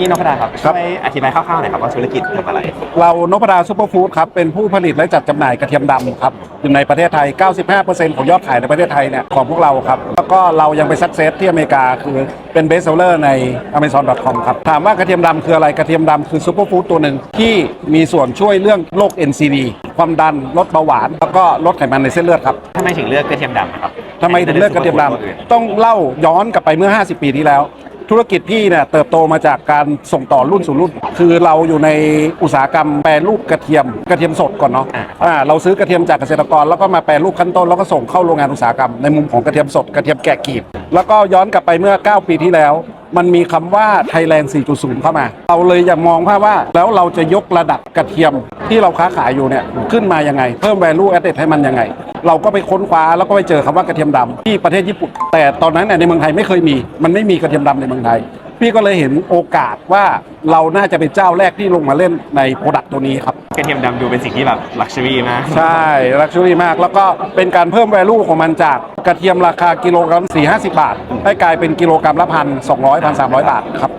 พี่นพดาครับครัช่บ วยอธิบายคร่าวๆหน่อยครับว่าธุรกิจทำอะไร เรานพดาซูเปอร์ฟู้ดครับ เป็นผู้ผลิตและจัดจำหน่ายกระเทียมดำครับอยู่ในประเทศไทย 95%ของยอดขายในประเทศไทยเนี่ยของพวกเราครับ แล้วก็เรายังไปซักเซสที่อเมริกาคือเป็นเบสเซลเลอร์ใน amazon.com ครับ ถามว่ากระเทียมดำคืออะไรกระเทียมดำคือซูเปอร์ฟู้ดตัวหนึ่งที่มีส่วนช่วยเรื่องโรค NCD ความดันลดเบาหวาน แล้วก็ลดไขมันในเส้นเลือดครับ ทำไมถึงเลือกกระเทียมดำอะครับทำไมถึงเลือกกระเทียมดำต้องเล่าย้อนกลับไปเมื่อ 50 ปีที่แล้ว ธุรกิจพี่เนี่ยเติบโตมาจากการส่งต่อรุ่นสู่รุ่น คือเราอยู่ในอุตสาหกรรมแปรรูปกระเทียมกระเทียมสดก่อนเนาะอ่าเราซื้อกระเทียมจากเกษตรกรแล้วก็มาแปรรูปขั้นต้นแล้วก็ส่งเข้าโรงงานอุตสาหกรรมในมุมของกระเทียมสดกระเทียมแกะกลีบแล้วก็ย้อนกลับไปเมื่อ 9 ปีที่แล้ว มันมีคำว่า Thailand 4.0 เข้ามา เราเลยอยากมองภาพว่าแล้วเราจะยกระดับกระเทียมที่เราค้าขายอยู่เนี่ยขึ้นมายังไง เพิ่ม value added ให้มันยังไง เราก็ไปค้นคว้าแล้วก็ไปเจอคำว่ากระเทียมดำที่ประเทศญี่ปุ่น แต่ตอนนั้นในเมืองไทยไม่เคยมี มันไม่มีกระเทียมดำในเมืองไทย พี่ก็เลยเห็นโอกาสว่าเราน่าจะเป็นเจ้าแรกที่ลงมาเล่นในโปรดักต์ตัวนี้ครับ กระเทียมดำดูเป็นสิ่งที่แบบลักชัวรี่มาก ใช่ลักชัวรี่มาก แล้วก็เป็นการเพิ่ม value ของมันจากกระเทียมราคากิโลกรัม4 50 บาท ให้กลายเป็นกิโลกรัมละพันสองร้อยพันสามร้อยบาทครับ